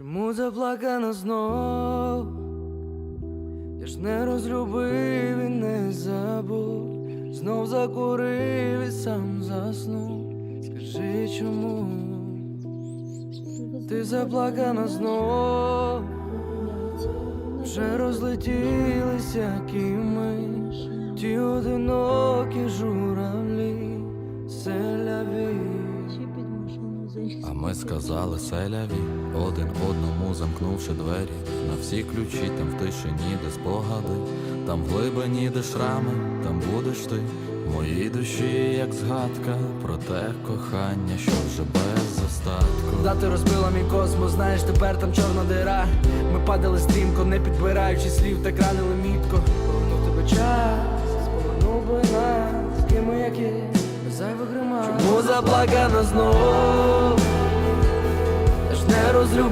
Чому заплакана знов? Я ж не розлюбив і не забув, знов закурив і сам заснув. Скажи чому? Ти заплакана знов, вже розлетілися кіми, ми сказали селяві, один одному замкнувши двері, на всі ключі, там в тишині, де спогади, там в глибині, де шрами, там будеш ти, в моїй душі, як згадка, про те кохання, що вже без остатку. Куда ти розбила мій космос, знаєш, тепер там чорна дира. Ми падали стрімко, не підбираючи слів, так ранили мітко. Повернув тебе час, повернув би нас, такими, як є, без зайвих ремарок. Чому заплакана знов? Я ж не розлюбив.